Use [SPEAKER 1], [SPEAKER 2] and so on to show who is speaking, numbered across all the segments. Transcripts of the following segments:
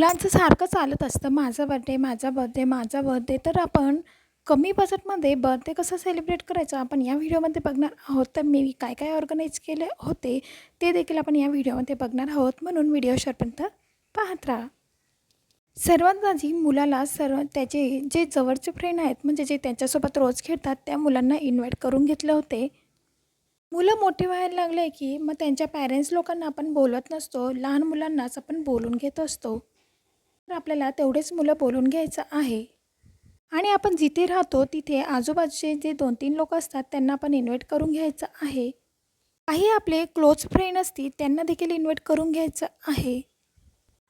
[SPEAKER 1] मुलांचं सारखं चालत असतं. माझा बर्थडे माझा बर्थडे माझा बर्थडे तर आपण कमी बजेटमध्ये बर्थडे कसं सेलिब्रेट करायचं? आपण या व्हिडिओमध्ये बघणार आहोत. तर मी काय काय ऑर्गनाईज केले होते ते देखील आपण या व्हिडिओमध्ये बघणार आहोत. म्हणून व्हिडिओ शेवटपर्यंत पाहत राहा. सर्वात आधी मुलाला सर्व त्याचे जे जवळचे फ्रेंड आहेत म्हणजे जे त्यांच्यासोबत रोज खेळतात त्या मुलांना इन्व्हाइट करून घेतले होते. मुलं मोठे व्हायला लागले की मग त्यांच्या पॅरेंट्स लोकांना आपण बोलत नसतो. लहान मुलांनाच आपण बोलून घेत असतो. तर आपल्याला तेवढेच मुलं बोलून घ्यायचं आहे. आणि आपण जिथे राहतो तिथे आजूबाजूचे जे दोन तीन लोक असतात त्यांना आपण इन्व्हाइट करून घ्यायचं आहे. काही आपले क्लोज फ्रेंड असतील त्यांना देखील इन्व्हाइट करून घ्यायचं आहे.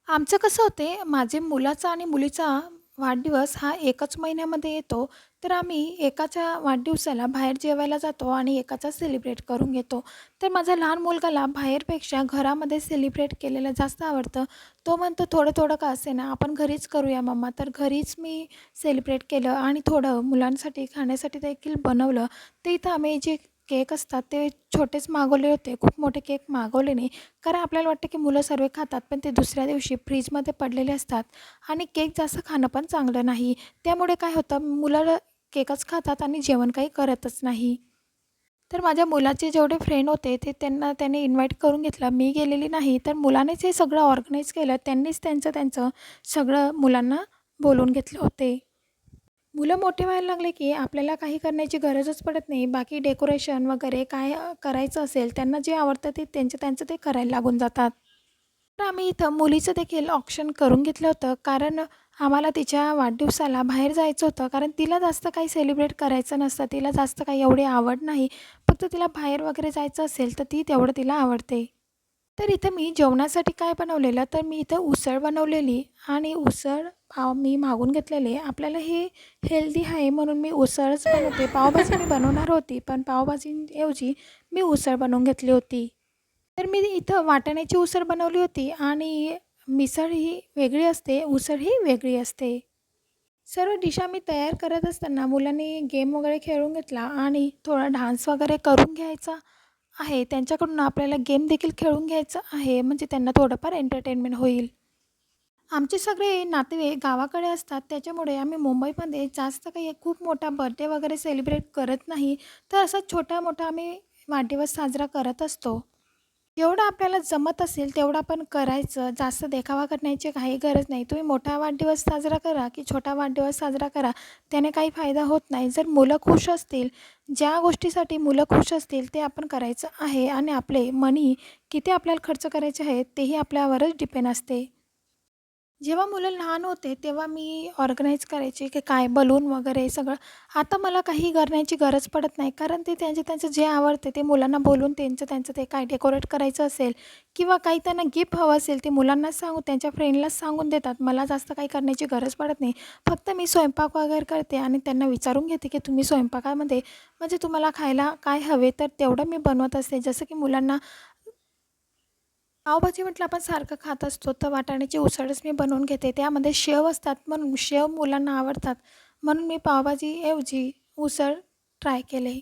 [SPEAKER 1] आमचं कसं होते माझे मुलाचा आणि मुलीचा वाढदिवस हा एकच महिन्यामध्ये येतो. तर आम्ही एकाच्या वाढदिवसाला बाहेर जेवायला जातो आणि एकाचा सेलिब्रेट करून घेतो. तर माझ्या लहान मुलगाला बाहेरपेक्षा घरामध्ये सेलिब्रेट केलेलं जास्त आवडतं. तो म्हणतो थोडं थोडं का असे ना आपण घरीच करूया मम्मा तर घरीच मी सेलिब्रेट केलं आणि थोडं मुलांसाठी खाण्यासाठी देखील बनवलं. ते इथं आम्ही जे केक असतात ते छोटेच मागवले होते. खूप मोठे केक मागवले नाही. कारण आपल्याला वाटतं की मुलं सर्व खातात पण ते दुसऱ्या दिवशी फ्रीजमध्ये पडलेले असतात. आणि केक जास्त खाणं पण चांगलं नाही. त्यामुळे काय होतं मुलं केकच खातात आणि जेवण काही करतच नाही. तर माझ्या मुलाचे जेवढे फ्रेंड होते ते त्यांना त्याने इन्व्हाइट करून घेतलं. मी गेलेली नाही तर मुलानेच हे सगळं ऑर्गनाईज केलं. त्यांनीच त्यांचं त्यांचं सगळं मुलांना बोलून घेतले होते. मुलं मोठे व्हायला लागले की आपल्याला काही करण्याची गरजच पडत नाही. बाकी डेकोरेशन वगैरे काय करायचं असेल त्यांना जे आवडतं ते त्यांचं त्यांचं ते करायला लागून जातात. तर आम्ही इथं मुलीचं देखील ऑप्शन करून घेतलं होतं. कारण आम्हाला तिच्या वाढदिवसाला बाहेर जायचं होतं कारण तिला जास्त काही सेलिब्रेट करायचं नसतं. तिला जास्त काही एवढी आवड नाही. फक्त तिला बाहेर वगैरे जायचं असेल तर ती तेवढं तिला आवडते. तर इथं मी जेवणासाठी काय बनवलेलं? तर मी इथं उसळ बनवलेली आणि उसळ पाव मी मागून घेतलेले. आपल्याला हे हेल्दी आहे म्हणून मी उसळच बनवते. पावभाजी मी बनवणार होती पण पावभाजीऐवजी मी उसळ बनवून घेतली होती. तर मी इथं वाटाण्याची उसळ बनवली होती आणि मिसळ ही वेगळी असते उसळ ही वेगळी असते. सर्व डिश आम्ही तयार करत असताना मुलांनी गेम वगैरे खेळून घेतला आणि थोडा डान्स वगैरे करून घ्यायचा आहे. त्यांच्याकडून आपल्याला गेम देखील खेळून घ्यायचं आहे म्हणजे त्यांना थोडंफार एंटरटेनमेंट होईल. आमचे सगळे नातेवाईक गावाकडे असतात त्याच्यामुळे आम्ही मुंबईमध्ये जास्त काही खूप मोठा बर्थडे वगैरे सेलिब्रेट करत नाही. तर असा छोटा मोठा आम्ही वाढदिवस साजरा करत असतो. जेवढं आपल्याला जमत असेल तेवढं आपण करायचं. जास्त देखावा करण्याची काही गरज नाही. तुम्ही मोठा वाढदिवस साजरा करा की छोटा वाढदिवस साजरा करा. त्याने काही फायदा होत नाही. जर मुलं खुश असतील ज्या गोष्टीसाठी मुलं खुश असतील ते आपण करायचं आहे. आणि आपले मनी किती आपल्याला खर्च करायचे आहेत तेही आपल्यावरच डिपेंड असते. जेव्हा मुलं लहान होते तेव्हा मी ऑर्गनाईज करायचे की काय बलून वगैरे सगळं. आता मला काही करण्याची गरज पडत नाही कारण ते त्यांचे त्यांचं जे आवडते ते मुलांना बोलून त्यांचं त्यांचं ते काय डेकोरेट करायचं असेल किंवा काही त्यांना गिफ्ट हवं असेल ते मुलांना सांगू त्यांच्या फ्रेंडलाच सांगून देतात. मला जास्त काही करण्याची गरज पडत नाही. फक्त मी स्वयंपाक वगैरे करते आणि त्यांना विचारून घेते की तुम्ही स्वयंपाकामध्ये म्हणजे तुम्हाला खायला काय हवे तर तेवढं मी बनवत असते. जसं की मुलांना पावभाजी म्हटलं आपण सारखं खात असतो तर वाटाण्याची उसळच मी बनवून घेते. त्यामध्ये शेव असतात म्हणून शेव मुलांना आवडतात. म्हणून मी पावभाजीऐवजी उसळ ट्राय केले.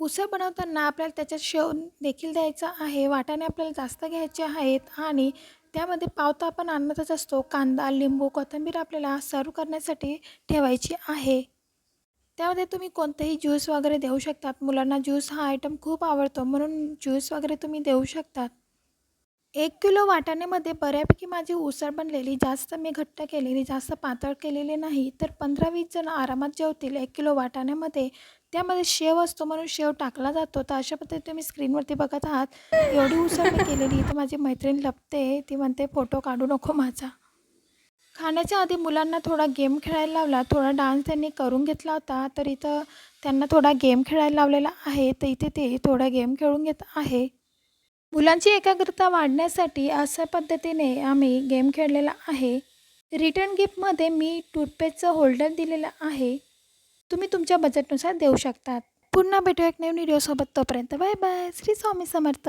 [SPEAKER 1] उसळ बनवताना आपल्याला त्याच्यात शेव देखील द्यायचा आहे. वाटाणे आपल्याला जास्त घ्यायचे आहेत आणि त्यामध्ये पावता आपण आणतच असतो. कांदा लिंबू कोथिंबीर आपल्याला सर्व करण्यासाठी ठेवायची आहे. त्यामध्ये तुम्ही कोणतेही ज्यूस वगैरे देऊ शकतात. मुलांना ज्यूस हा आयटम खूप आवडतो म्हणून ज्यूस वगैरे तुम्ही देऊ शकतात. एक किलो वाटाण्यामध्ये बऱ्यापैकी माझी उसळ बनलेली जास्त मी घट्ट केलेली जास्त पातळ केलेली नाही तर पंधरा वीस जण आरामात जेवतील एक किलो वाटाण्यामध्ये. त्यामध्ये शेव असतो म्हणून शेव टाकला जातो तर अशा पद्धतीने तुम्ही स्क्रीनवरती बघत आहात. एवढी उसळ मी केलेली तर माझी मैत्रीण लपते ती म्हणते फोटो काढू नको माझा. खाण्याच्या आधी मुलांना थोडा गेम खेळायला लावला थोडा डान्स त्यांनी करून घेतला होता तर इथं त्यांना थोडा गेम खेळायला लावलेला आहे तर इथे ते थोडा गेम खेळून घेत आहे. मुलांची एकाग्रता वाढण्यासाठी अशा पद्धतीने आम्ही गेम खेळलेला आहे. रिटर्न गिफ्टमध्ये मी टूथपेस्टचं होल्डर दिलेलं आहे. तुम्ही तुमच्या बजेटनुसार देऊ शकतात. पुन्हा भेटू एक नवीन व्हिडिओसोबत तोपर्यंत बाय बाय. श्री स्वामी समर्थ.